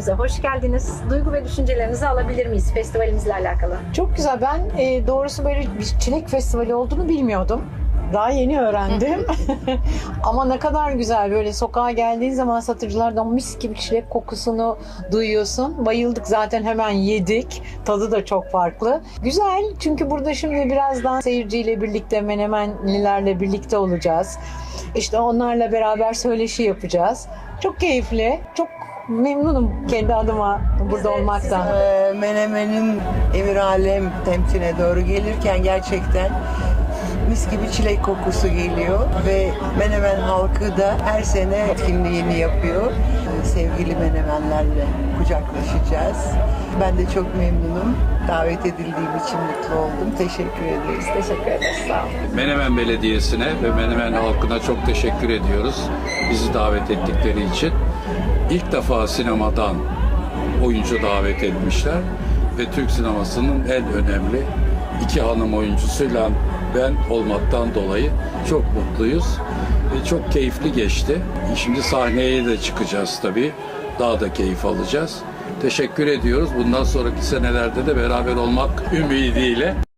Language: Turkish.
festivalimize hoş geldiniz. Duygu ve düşüncelerinizi alabilir miyiz festivalimizle alakalı? Çok güzel. Ben e, doğrusu böyle bir çilek festivali olduğunu bilmiyordum. Daha yeni öğrendim. Ama ne kadar güzel böyle sokağa geldiğin zaman satıcılardan mis gibi çilek kokusunu duyuyorsun. Bayıldık zaten hemen yedik. Tadı da çok farklı. Güzel çünkü burada şimdi birazdan seyirciyle birlikte menemenlilerle birlikte olacağız. İşte onlarla beraber söyleşi yapacağız. Çok keyifli. Çok memnunum kendi adıma burada de olmaktan. Ee, Menemen'in Emir Alem temtine doğru gelirken gerçekten mis gibi çilek kokusu geliyor ve Menemen halkı da her sene etkinliğini yapıyor. Sevgili Menemenlerle kucaklaşacağız. Ben de çok memnunum. Davet edildiğim için mutlu oldum. Teşekkür ederiz. Teşekkür ederiz. Sağ olun. Menemen Belediyesi'ne ve Menemen halkına çok teşekkür ediyoruz. Bizi davet ettikleri için. İlk defa sinemadan oyuncu davet etmişler ve Türk sinemasının en önemli iki hanım oyuncusuyla ben olmaktan dolayı çok mutluyuz. Ve çok keyifli geçti. Şimdi sahneye de çıkacağız tabii. Daha da keyif alacağız. Teşekkür ediyoruz. Bundan sonraki senelerde de beraber olmak ümidiyle.